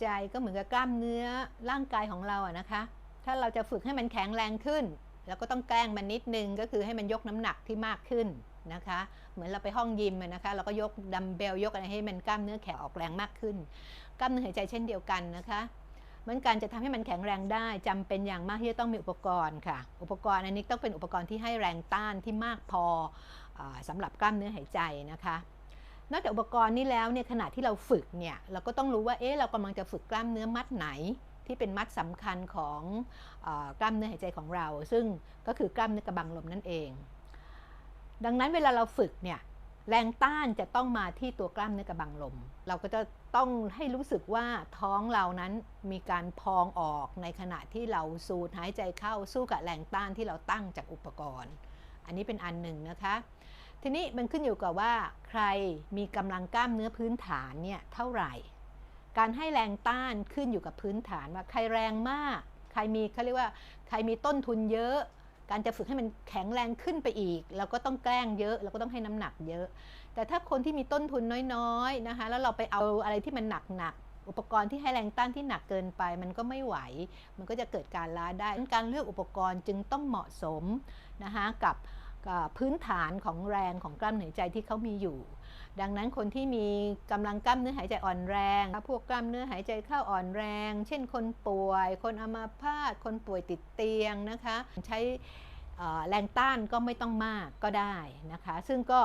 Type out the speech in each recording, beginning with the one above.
ใจก็เหมือนกับกล้ามเนื้อร่างกายของเราอะนะคะ ถ้าเราจะฝึกให้มันแข็งแรงขึ้นเราก็ต้องแกล้งมันนิดนึงก็คือให้มันยกน้ำหนักที่มากขึ้นนะคะ เหมือนเราไปห้องยิมอะนะคะ เราก็ยกดัมเบลยกอะไรให้มันกล้ามเนื้อแข็งออกแรงมากขึ้น กล้ามเนื้อหายใจเช่นเดียวกันนะคะเหมือนการจะทำให้มันแข็งแรงได้จำเป็นอย่างมากที่จะต้องมีอุปกรณ์ค่ะ อุปกรณ์อันนี้ต้องเป็นอุปกรณ์ที่ให้แรงต้านที่มากพออาสำหรับกล้ามเนื้อหายใจนะคะ นอกจากอุปกรณ์นี้แล้วเนี่ยขณะที่เราฝึกเนี่ยเราก็ต้องรู้ว่าเอ๊ะเรากำลังจะฝึกกล้ามเนื้อมัดไหน ที่เป็นมัดสำคัญของอกล้ามเนื้อหายใจของเรา ซึ่งก็คือกล้ามเนื้อกระบังลมนั่นเอง ดังนั้นเวลาเราฝึกเนี่ยแรงต้านจะต้องมาที่ตัวกล้ามเนื้อกระบังลม เราก็จะต้องให้รู้สึกว่าท้องเรานั้นมีการพองออกในขณะที่เราสูดหายใจเข้าสู้กับแรงต้านที่เราตั้งจากอุปกรณ์ อันนี้เป็นอันหนึ่งนะคะ ทีนี้มันขึ้นอยู่กับว่า ใครมีกำลังกล้ามเนื้อพื้นฐานเนี่ยเท่าไหร่ การให้แรงต้านขึ้นอยู่กับพื้นฐานว่าใครแรงมาก ใครมีเขาเรียกว่า ใครมีต้นทุนเยอะ การจะฝึกให้มันแข็งแรงขึ้นไปอีก เราก็ต้องแกล้งเยอะ เราก็ต้องให้น้ำหนักเยอะ แต่ถ้าคนที่มีต้นทุนน้อยๆนะคะ แล้วเราไปเอาอะไรที่มันหนักๆอุปกรณ์ที่ให้แรงต้านที่หนักเกินไป มันก็ไม่ไหว มันก็จะเกิดการล้าได้ การเลือกอุปกรณ์จึงต้องเหมาะสมนะคะกับ พื้นฐานของแรงของกล้ามเนื้อหายใจที่เขามีอยู่ ดังนั้นคนที่มีกำลังกล้ามเนื้อหายใจอ่อนแรง พวกกล้ามเนื้อหายใจเข้าอ่อนแรง เช่นคนป่วย คนอัมาพาตคนป่วยติดเตียงนะคะใช้แรงต้านก็ไม่ต้องมากก็ได้นะคะ ซึ่งก็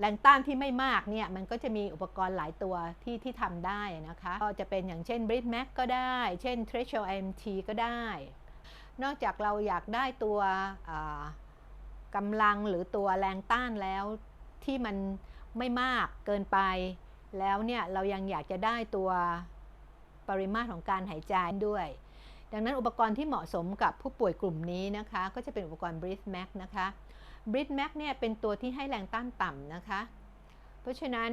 แรงต้านที่ไม่มากเนี่ยมันก็จะมีอุปกรณ์หลายตัวที่ที่ทำได้นะคะ ก็จะเป็นอย่างเช่น b r i d Max ก็ได้ เช่น Threshold MT ก็ได้ นอกจากเราอยากได้ตัว กำลังหรือตัวแรงต้านแล้วที่มันไม่มากเกินไป แล้วเนี่ยเรายังอยากจะได้ตัวปริมาตรของการหายใจด้วย ดังนั้นอุปกรณ์ที่เหมาะสมกับผู้ป่วยกลุ่มนี้นะคะ ก็จะเป็นอุปกรณ์ Breathe Max นะคะ Breathe Max เนี่ยเป็นตัวที่ให้แรงต้านต่ำนะคะ เพราะฉะนั้น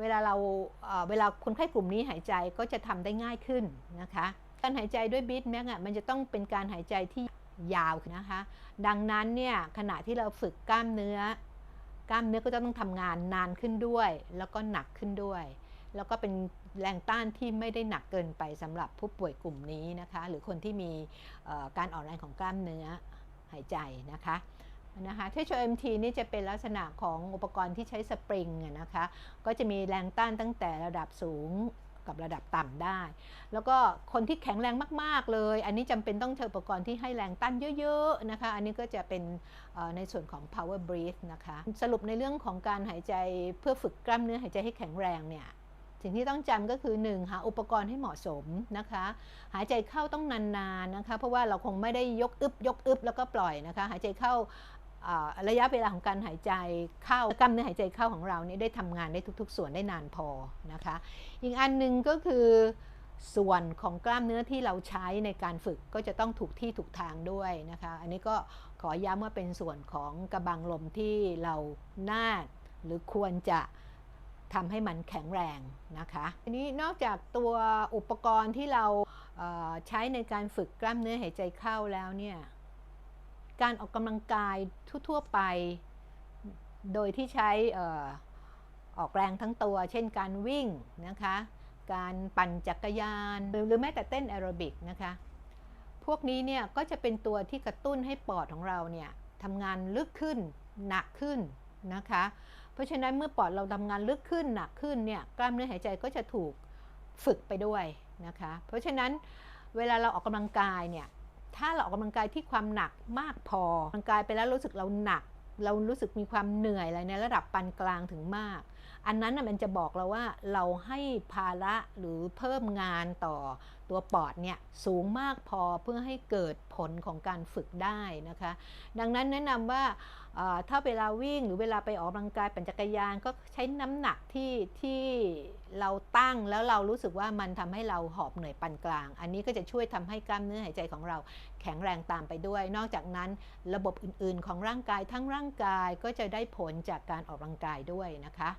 เวลาเราเวลาคนไข้กลุ่มนี้หายใจก็จะทำได้ง่ายขึ้นนะคะ การหายใจด้วย Breathe Max อะมันจะต้องเป็นการหายใจที่ ยาวนะคะ ดังนั้นเนี่ยขณะที่เราฝึกกล้ามเนื้อ กล้ามเนื้อก็จะต้องทำงานนานขึ้นด้วย แล้วก็หนักขึ้นด้วย แล้วก็เป็นแรงต้านที่ไม่ได้หนักเกินไปสำหรับผู้ป่วยกลุ่มนี้นะคะ หรือคนที่มีการอ่อนแรงของกล้ามเนื้อหายใจนะคะนะคะเทชเอ็มทีนี่จะเป็นลักษณะของอุปกรณ์ที่ใช้สปริงนะคะ ก็จะมีแรงต้านตั้งแต่ระดับสูง กับระดับต่ำได้ แล้วก็คนที่แข็งแรงมาก ๆ เลย อันนี้จำเป็นต้องใช้อุปกรณ์ที่ให้แรงต้านเยอะๆนะคะ อันนี้ก็จะเป็นในส่วนของ power breathe นะคะ สรุปในเรื่องของการหายใจเพื่อฝึกกล้ามเนื้อหายใจให้แข็งแรงเนี่ยสิ่งที่ต้องจำก็คือ 1 หาอุปกรณ์ให้เหมาะสมนะคะ หายใจเข้าต้องนานๆนะคะ เพราะว่าเราคงไม่ได้ยกอึบยกอึบแล้วก็ปล่อยนะคะ หายใจเข้า ระยะเวลาของการหายใจเข้ากล้ามเนื้อหายใจเข้าของเรานี่ได้ทำงานได้ทุก ๆ ส่วนได้นานพอนะคะ อีกอันหนึ่งก็คือส่วนของกล้ามเนื้อที่เราใช้ในการฝึกก็จะต้องถูกที่ถูกทางด้วยนะคะ อันนี้ก็ขอย้ำว่าเป็นส่วนของกระบังลมที่เราน่าหรือควรจะทำให้มันแข็งแรงนะคะทีนี้นอกจากตัวอุปกรณ์ที่เราใช้ในการฝึกกล้ามเนื้อหายใจเข้าแล้วเนี่ย การออกกำลังกายทั่วๆไป โดยที่ใช้ออกแรงทั้งตัว เช่นการวิ่งนะคะ การปั่นจักรยาน หรือแม้แต่เต้นแอโรบิกนะคะ พวกนี้เนี่ยก็จะเป็นตัวที่กระตุ้นให้ปอดของเราเนี่ยทำงานลึกขึ้นหนักขึ้นนะคะ เพราะฉะนั้นเมื่อปอดเราทำงานลึกขึ้นหนักขึ้นเนี่ยกล้ามเนื้อหายใจก็จะถูกฝึกไปด้วยนะคะ เพราะฉะนั้นเวลาเราออกกำลังกายเนี่ย ถ้าเราออกกำลังกายที่ความหนักมากพอออกกำลังกายไปแล้วรู้สึกเราหนัก เรารู้สึกมีความเหนื่อยอะไรในระดับปานกลางถึงมาก อันนั้นมันจะบอกเราว่าเราให้ภาระหรือเพิ่มงานต่อตัวปอดเนี่ยสูงมากพอเพื่อให้เกิดผลของการฝึกได้นะคะ ดังนั้นแนะนำว่าถ้าเวลาวิ่งหรือเวลาไปออกกำลังกายปั่นจักรยานก็ใช้น้ำหนักที่ที่เราตั้งแล้วเรารู้สึกว่ามันทำให้เราหอบเหนื่อยปานกลาง อันนี้ก็จะช่วยทำให้กล้ามเนื้อหายใจของเราแข็งแรงตามไปด้วย นอกจากนั้นระบบอื่นๆ ของร่างกายทั้งร่างกายก็จะได้ผลจากการออกกำลังกายด้วยนะคะ